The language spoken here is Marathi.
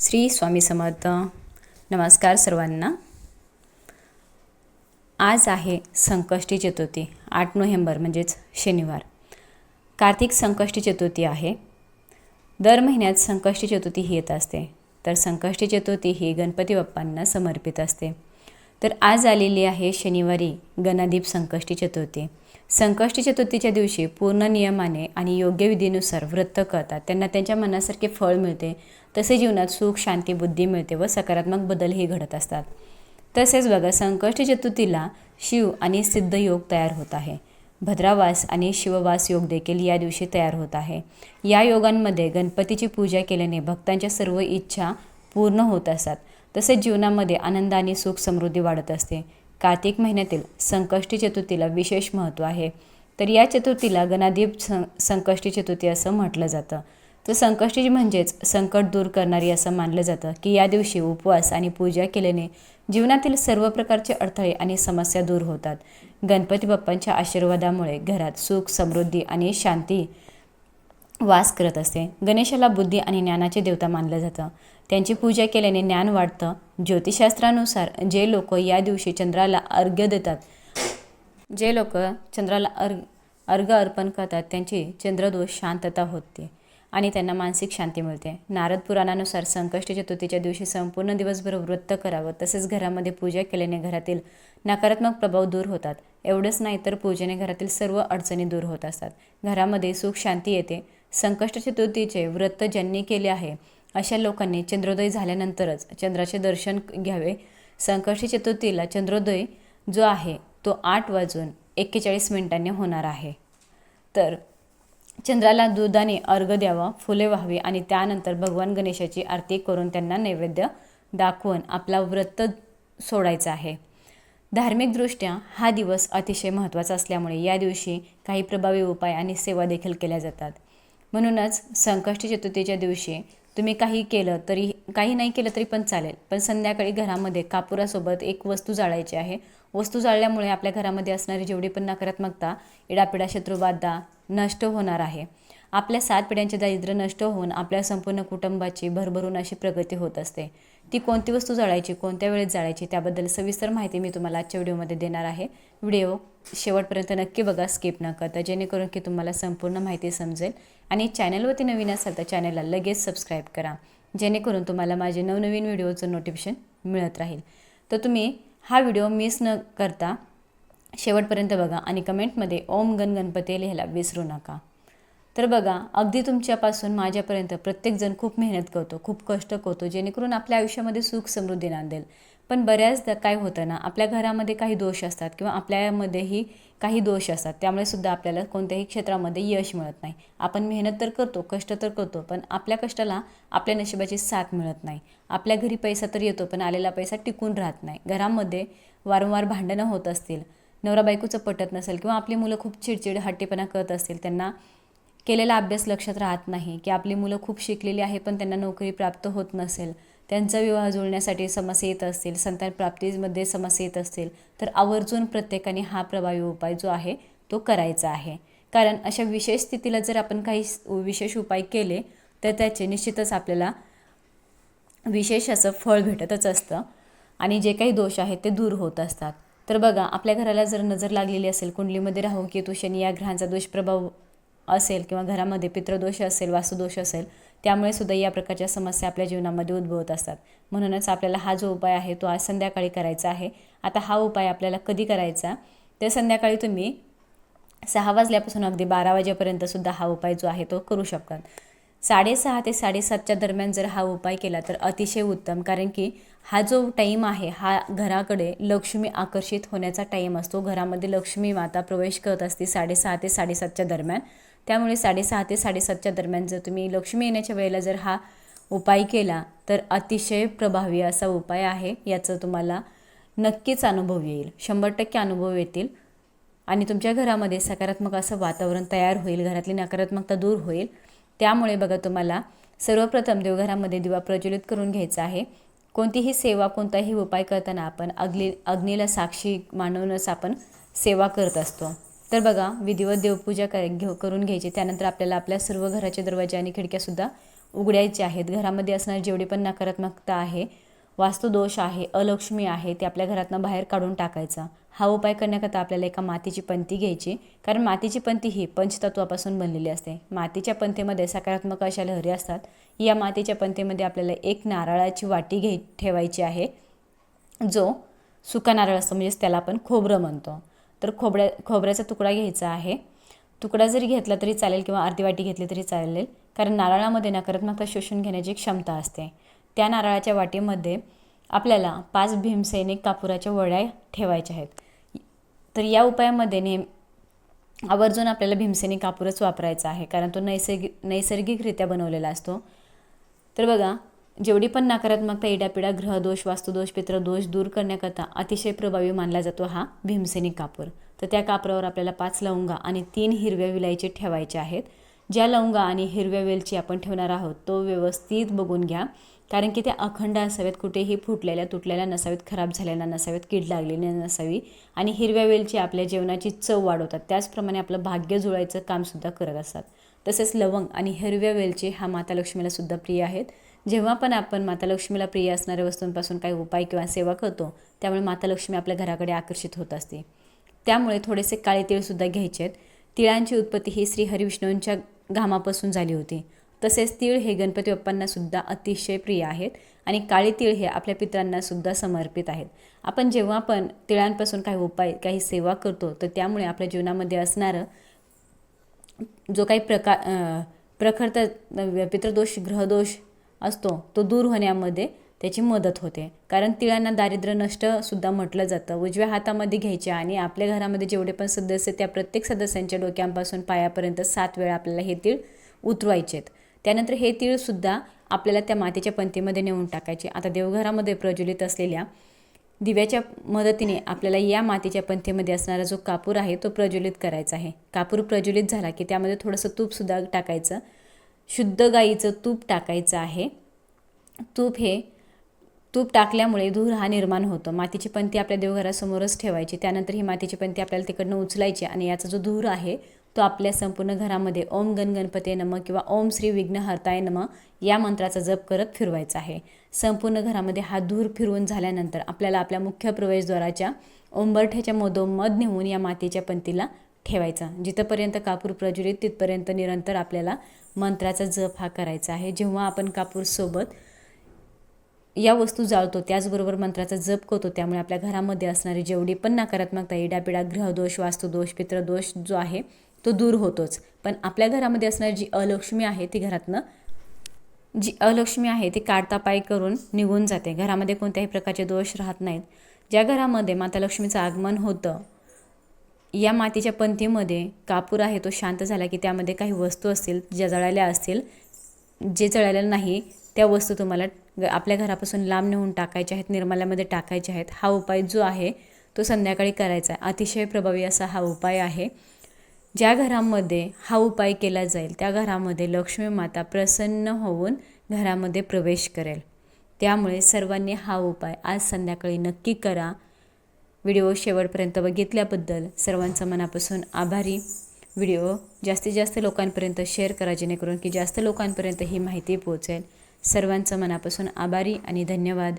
श्री स्वामी समर्थ. नमस्कार सर्वांना. आज आहे संकष्टी चतुर्थी आठ नोव्हेंबर म्हणजेच शनिवार. कार्तिक संकष्टी चतुर्थी आहे. दर महिन्यात संकष्टी चतुर्थी ही येत असते. तर संकष्टी चतुर्थी ही गणपती बाप्पांना समर्पित असते. तर आज आलेली आहे शनिवारी गणाधीप संकष्टी चतुर्थी. संकष्टी चतुर्थीच्या दिवशी पूर्ण नियमाने आणि योग्य विधीनुसार व्रत करतात. त्यांना त्यांच्या मनासारखे फळ मिळते. तसे जीवनात सुख शांती बुद्धी मिळते व सकारात्मक बदलही घडत असतात. तसेच बघा संकष्टी चतुर्थीला शिव आणि सिद्ध योग तयार होत आहे. भद्रावास आणि शिववास योग देखील या दिवशी तयार होत आहे. या योगांमध्ये गणपतीची पूजा केल्याने भक्तांच्या सर्व इच्छा पूर्ण होत असतात. तसेच जीवनामध्ये आनंद आणि सुख समृद्धी वाढत असते. कार्तिक महिन्यातील संकष्टी चतुर्थीला विशेष महत्त्व आहे. तर या चतुर्थीला गणादीप सं संकष्टी चतुर्थी असं म्हटलं जातं. तर संकष्टी म्हणजेच संकट दूर करणारी असं मानलं जातं की या दिवशी उपवास आणि पूजा केल्याने जीवनातील सर्व प्रकारचे अडथळे आणि समस्या दूर होतात. गणपती बाप्पांच्या आशीर्वादामुळे घरात सुख समृद्धी आणि शांती वास करत असते. गणेशाला बुद्धी आणि ज्ञानाचे देवता मानलं जातं. त्यांची पूजा केल्याने ज्ञान वाढतं. ज्योतिषशास्त्रानुसार जे लोक या दिवशी चंद्राला अर्घ्य देतात जे लोक चंद्राला अर्घ अर्घ अर्पण करतात त्यांची चंद्रदोष शांतता होते आणि त्यांना मानसिक शांती मिळते. नारद पुराणानुसार संकष्टी चतुर्थीच्या दिवशी संपूर्ण दिवसभर व्रत करावं. तसेच घरामध्ये पूजा केल्याने घरातील नकारात्मक प्रभाव दूर होतात. एवढंच नाही तर पूजेने घरातील सर्व अडचणी दूर होत असतात. घरामध्ये सुख शांती येते. संकष्ट चतुर्थीचे व्रत ज्यांनी केले आहे अशा लोकांनी चंद्रोदय झाल्यानंतरच चंद्राचे दर्शन घ्यावे. संकष्टी चतुर्थीला चंद्रोदय जो आहे तो आठ वाजून एक्केचाळीस मिनिटांनी होणार आहे. तर चंद्राला दुधाने अर्घ द्यावा फुले व्हावी आणि त्यानंतर भगवान गणेशाची आरती करून त्यांना नैवेद्य दाखवून आपला व्रत सोडायचा आहे. धार्मिकदृष्ट्या हा दिवस अतिशय महत्त्वाचा असल्यामुळे या दिवशी काही प्रभावी उपाय आणि सेवा देखील केल्या जातात. म्हणूनच संकष्टी चतुर्थीच्या दिवशी तुम्ही काही केलं तरी काही नाही केलं तरी पण चालेल. पण संध्याकाळी घरामध्ये कापुरासोबत एक वस्तू जाळायची आहे. वस्तू जाळल्यामुळे आपल्या घरामध्ये असणारी जेवढी पण नकारात्मकता इडापिडा शत्रुबाधा नष्ट होणार आहे. आपल्या सात पिढ्यांचे दारिद्र्य नष्ट होऊन आपल्या संपूर्ण कुटुंबाची भरभरून अशी प्रगती होत असते. ती कोणती वस्तू जाळायची कोणत्या वेळेत जाळायची त्याबद्दल सविस्तर माहिती मी तुम्हाला आजच्या व्हिडिओमध्ये देणार आहे. व्हिडिओ शेवटपर्यंत नक्की बघा स्किप न करता जेणेकरून की तुम्हाला संपूर्ण माहिती समजेल. आणि चॅनलवरती नवीन असाल तर चॅनलला लगेच सबस्क्राईब करा. जेणेकरून तुम्हाला माझे नवनवीन व्हिडिओचं नोटिफिकेशन मिळत राहील. तर तुम्ही हा व्हिडिओ मिस न करता शेवटपर्यंत बघा आणि कमेंटमध्ये ओम गण गणपती लिहायला विसरू नका. तर बघा अगदी तुमच्यापासून माझ्यापर्यंत प्रत्येकजण खूप मेहनत करतो खूप कष्ट करतो जेणेकरून आपल्या आयुष्यामध्ये सुख समृद्धी नांदेल. पण बऱ्याचदा काय होतं ना आपल्या घरामध्ये काही दोष असतात किंवा आपल्यामध्येही काही दोष असतात त्यामुळे सुद्धा आपल्याला कोणत्याही क्षेत्रामध्ये यश मिळत नाही. आपण मेहनत तर करतो कष्ट तर करतो पण आपल्या कष्टाला आपल्या नशिबाची साथ मिळत नाही. आपल्या घरी पैसा तर येतो पण आलेला पैसा टिकून राहत नाही. घरामध्ये वारंवार भांडणं होत असतील नवरा बायकोचं पटत नसेल किंवा आपली मुलं खूप चिडचिड हट्टीपणा करत असतील त्यांना केलेला अभ्यास लक्षात राहत नाही की आपली मुलं खूप शिकलेली आहे पण त्यांना नोकरी प्राप्त होत नसेल. त्यांचा विवाह जुळण्यासाठी समस्या येत असतील संतान प्राप्तीमध्ये समस्या येत असतील तर आवर्जून प्रत्येकाने हा प्रभावी उपाय जो आहे तो करायचा आहे. कारण अशा विशेष स्थितीला जर आपण काही विशेष उपाय केले तर त्याचे निश्चितच आपल्याला विशेष असं फळ भेटतच असतं. आणि जे काही दोष आहेत ते दूर होत असतात. तर बघा आपल्या घराला जर नजर लागलेली असेल कुंडलीमध्ये राहू केतू शनी या ग्रहांचा दुष्प्रभाव असेल किंवा घरामध्ये पितृदोष असेल वास्तुदोष असेल त्यामुळे सुद्धा या प्रकारच्या समस्या आपल्या जीवनामध्ये उद्भवत असतात. म्हणूनच आपल्याला हा जो उपाय आहे तो आज संध्याकाळी करायचा आहे. आता हा उपाय आपल्याला कधी करायचा? तर संध्याकाळी तुम्ही सहा वाजल्यापासून अगदी बारा वाजेपर्यंतसुद्धा हा उपाय जो आहे तो करू शकतात. साडेसहा ते साडेसातच्या दरम्यान जर हा उपाय केला तर अतिशय उत्तम. कारण की हा जो टाईम आहे हा घराकडे लक्ष्मी आकर्षित होण्याचा टाईम असतो. घरामध्ये लक्ष्मी माता प्रवेश करत असते साडेसहा ते साडेसातच्या दरम्यान. त्यामुळे साडेसहा ते साडेसातच्या दरम्यान जर तुम्ही लक्ष्मी येण्याच्या वेळेला जर हा उपाय केला तर अतिशय प्रभावी असा उपाय आहे याचं तुम्हाला नक्कीच अनुभव येईल. शंभर टक्के अनुभव येतील. आणि तुमच्या घरामध्ये सकारात्मक असं वातावरण तयार होईल घरातली नकारात्मकता दूर होईल. त्यामुळे बघा तुम्हाला सर्वप्रथम देवघरामध्ये दिवा प्रज्वलित करून घ्यायचा आहे. कोणतीही सेवा कोणताही उपाय करताना आपण अग्नी अग्नीला साक्षी मानूनच आपण सेवा करत असतो. तर बघा विधिवत देवपूजा कर घेऊ करून घ्यायची. त्यानंतर आपल्याला आपल्या सर्व घराचे दरवाजे आणि खिडक्यासुद्धा उघडायचे आहेत. घरामध्ये असणारी जेवढी पण नकारात्मकता आहे वास्तुदोष आहे अलक्ष्मी आहे ते आपल्या घरातनं बाहेर काढून टाकायचा. हा उपाय करण्याकरता आपल्याला एका मातीची पंती घ्यायची. कारण मातीची पंती ही पंचतत्वापासून बनलेली असते. मातीच्या पंथेमध्ये सकारात्मक अशा लहरी असतात. या मातीच्या पंथेमध्ये आपल्याला एक नारळाची वाटी घे ठेवायची आहे जो सुका नारळ असतो म्हणजेच त्याला आपण खोबरं म्हणतो. तर खोबऱ्या खोबऱ्याचा तुकडा घ्यायचा आहे. तुकडा जरी घेतला तरी चालेल किंवा अर्धी वाटी घेतली तरी चालेल. कारण नारळामध्ये नकारात्मकता शोषून घेण्याची क्षमता असते. त्या नारळाच्या वाटीमध्ये आपल्याला पाच भीमसैनिक कापुराच्या वड्या ठेवायच्या आहेत. तर या उपायामध्ये नेहमी आवर्जून आपल्याला भीमसेनी कापूरच वापरायचा आहे. कारण तो नैसर्गिक नैसर्गिकरित्या बनवलेला असतो. तर बघा जेवढी पण नकारात्मकता इडापिडा ग्रहदोष वास्तुदोष पित्रदोष दूर करण्याकरता अतिशय प्रभावी मानला जातो हा भीमसेनी कापूर. तर त्या कापरावर आपल्याला पाच लवंगा आणि तीन हिरव्या विलायचे ठेवायचे आहेत. ज्या लवंगा आणि हिरव्या वेलची आपण ठेवणार आहोत तो व्यवस्थित बघून घ्या. कारण की त्या अखंड असाव्यात कुठेही फुटलेल्या तुटलेल्या नसावेत खराब झालेल्या नसावेत कीड लागलेली नसावी. आणि हिरव्या वेलची आपल्या जेवणाची चव वाढवतात. त्याचप्रमाणे आपलं भाग्य जुळायचं कामसुद्धा करत असतात. तसेच लवंग आणि हिरव्या वेलची हा माता लक्ष्मीला सुद्धा प्रिय आहेत. जेव्हा पण आपण माता लक्ष्मीला प्रिय असणाऱ्या वस्तूंपासून काही उपाय किंवा सेवा करतो त्यामुळे माता लक्ष्मी आपल्या घराकडे आकर्षित होत असते. त्यामुळे थोडेसे काळे तिळसुद्धा घ्यायचे आहेत. तिळांची उत्पत्ती ही श्री हरिविष्णूंच्या घामापासून झाली होती. तसेच तीळ हे गणपती बाप्पांनासुद्धा अतिशय प्रिय आहेत आणि काळे तीळ हे आपल्या पित्रांनासुद्धा समर्पित आहेत. आपण जेव्हा पण तिळांपासून काही उपाय काही सेवा करतो तर त्यामुळे आपल्या जीवनामध्ये असणारं जो काही प्रकार प्रखरता पितृदोष ग्रहदोष असतो तो दूर होण्यामध्ये त्याची मदत होते. कारण तिळांना दारिद्र्य नष्टसुद्धा म्हटलं जातं. उजव्या हातामध्ये घ्यायचे आणि आपल्या घरामध्ये जेवढे पण सदस्य त्या प्रत्येक सदस्यांच्या डोक्यांपासून पायापर्यंत सात वेळा आपल्याला हे तीळ उतरवायचे आहेत त्यानंतर हे तीळसुद्धा आपल्याला त्या मातीच्या पंथीमध्ये नेऊन टाकायचे. आता देवघरामध्ये प्रज्वलित असलेल्या दिव्याच्या मदतीने आपल्याला या मातीच्या पंथीमध्ये असणारा जो कापूर आहे तो प्रज्वलित करायचा आहे. कापूर प्रज्वलित झाला की त्यामध्ये थोडंसं तूपसुद्धा टाकायचं. शुद्ध गाईचं तूप टाकायचं आहे. तूप हे तूप टाकल्यामुळे धूर हा निर्माण होतो. मातीची पंथी आपल्या देवघरासमोरच ठेवायची. त्यानंतर ही मातीची पंथी आपल्याला तिकडनं उचलायची आणि याचा जो धूर आहे तो आपल्या संपूर्ण घरामध्ये ओम गण गणपते नम किंवा ओम श्री विघ्नहर्ताय नम या मंत्राचा जप करत फिरवायचा आहे. संपूर्ण घरामध्ये हा धूर फिरवून झाल्यानंतर आपल्याला आपल्या मुख्य प्रवेशद्वाराच्या ओंबरठ्याच्या मधोमध नेऊन या मातीच्या पंथीला ठेवायचा. जिथंपर्यंत कापूर प्रज्वलित तिथपर्यंत निरंतर आपल्याला मंत्राचा जप हा करायचा आहे. जेव्हा आपण कापूरसोबत या वस्तू जाळतो त्याचबरोबर मंत्राचा जप करतो त्यामुळे आपल्या घरामध्ये असणारी जेवढी पण नकारात्मकता इडापिडा ग्रहदोष वास्तुदोष पित्रदोष जो आहे तो दूर होतोच. पण आपल्या घरामध्ये असणारी जी अलक्ष्मी आहे ती घरातनं जी अलक्ष्मी आहे ती काढता पाय करून निघून जाते. घरामध्ये कोणत्याही प्रकारचे दोष राहत नाहीत. ज्या घरामध्ये माता लक्ष्मीचं आगमन होतं या मातीच्या पंथीमध्ये कापूर आहे तो शांत झाला की त्यामध्ये काही वस्तू असतील ज्या जळाल्या असतील जे जळाल्या नाही त्या वस्तू तुम्हाला आपल्या घरापासून लांब नेऊन टाकायच्या आहेत निर्माल्यामध्ये टाकायच्या आहेत. हा उपाय जो आहे तो संध्याकाळी करायचा आहे. अतिशय प्रभावी असा हा उपाय आहे. ज्या घरामध्ये हा उपाय केला जाईल त्या घरामध्ये लक्ष्मी माता प्रसन्न होऊन घरामध्ये प्रवेश करेल. त्यामुळे सर्वांनी हा उपाय आज संध्याकाळी नक्की करा. व्हिडिओ शेवटपर्यंत बघितल्याबद्दल सर्वांचं मनापासून आभारी. व्हिडिओ जास्तीत जास्त लोकांपर्यंत शेअर करा जेणेकरून की जास्त लोकांपर्यंत ही माहिती पोहोचेल. सर्वांचं मनापासून आभारी आणि धन्यवाद.